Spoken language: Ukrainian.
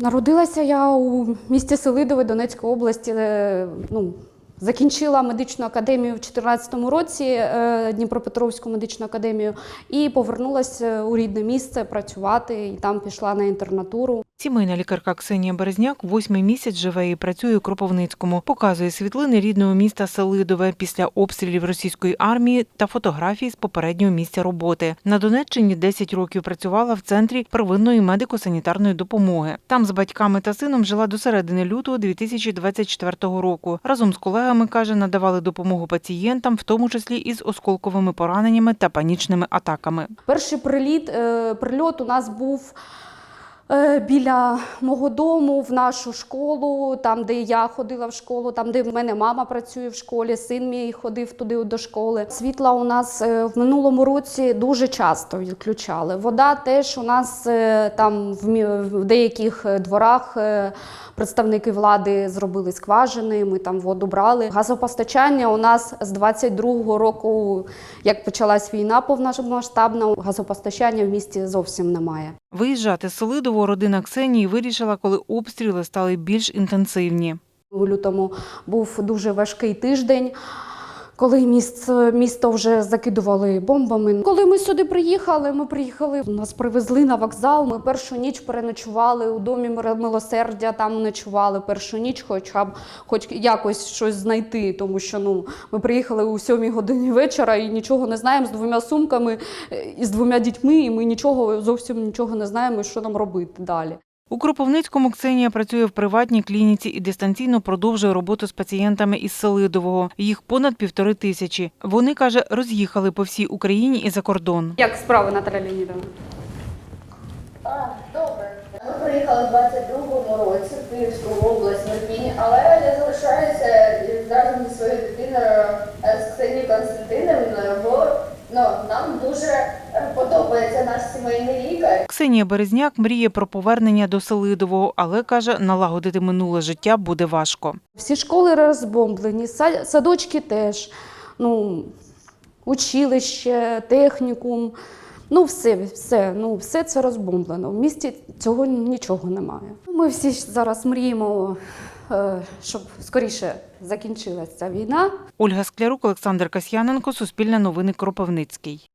Народилася я у місті Селидове Донецької області. е, Ну, закінчила медичну академію в 2014 році, е, Дніпропетровську медичну академію, і повернулася у рідне місце працювати. І там пішла на інтернатуру. Сімейна лікарка Ксенія Березняк восьмий місяць живе і працює у Кропивницькому. Показує світлини рідного міста Селидове після обстрілів російської армії та фотографії з попереднього місця роботи. На Донеччині 10 років працювала в центрі первинної медико-санітарної допомоги. Там з батьками та сином жила до середини лютого 2024 року. Разом з колегами каже, надавали допомогу пацієнтам, в тому числі із осколковими пораненнями та панічними атаками. Перший приліт, е, прильот у нас був біля мого дому в нашу школу, там, де я ходила в школу, там, де в мене мама працює в школі, син мій ходив туди до школи. Світла у нас е, в минулому році дуже часто відключали. Вода теж у нас е, там в деяких е, дворах. е, Представники влади зробили скважини, ми там воду брали. Газопостачання у нас з 22-го року, як почалась війна повномасштабна, газопостачання в місті зовсім немає. Виїжджати з Селидово родина Ксенії вирішила, коли обстріли стали більш інтенсивні. У лютому був дуже важкий тиждень. Коли місто, місто вже закидували бомбами. Коли ми сюди приїхали, ми приїхали, нас привезли на вокзал. Ми першу ніч переночували у домі милосердя, там ночували першу ніч, хоча б хоч якось щось знайти, тому що ну ми приїхали у сьомій годині вечора і нічого не знаємо з двома сумками е, і з двома дітьми, і ми нічого зовсім нічого не знаємо, що нам робити далі. У Кропивницькому Ксенія працює в приватній клініці і дистанційно продовжує роботу з пацієнтами із Селидового. Їх понад півтори тисячі. Вони каже, роз'їхали по всій Україні і за кордон. Як справи, Наталя Леонідовна? А, добре. Ми приїхали в 22-му році в Київську область в Ірпінь, але я залишаюся разом зі своєю дитиною е, з Ксенією Константинівною, бо ну, нам дуже подобається наш сімейний лікар. Ксенія Березняк мріє про повернення до Селидового, але каже, налагодити минуле життя буде важко. Всі школи розбомблені, садочки теж, ну, училище, технікум. Ну, все, все, ну, все це розбомблено. В місті цього нічого немає. Ми всі зараз мріємо, е, щоб скоріше закінчилася ця війна. Ольга Склярук, Олександр Касьяненко, Суспільне новини Кропивницький.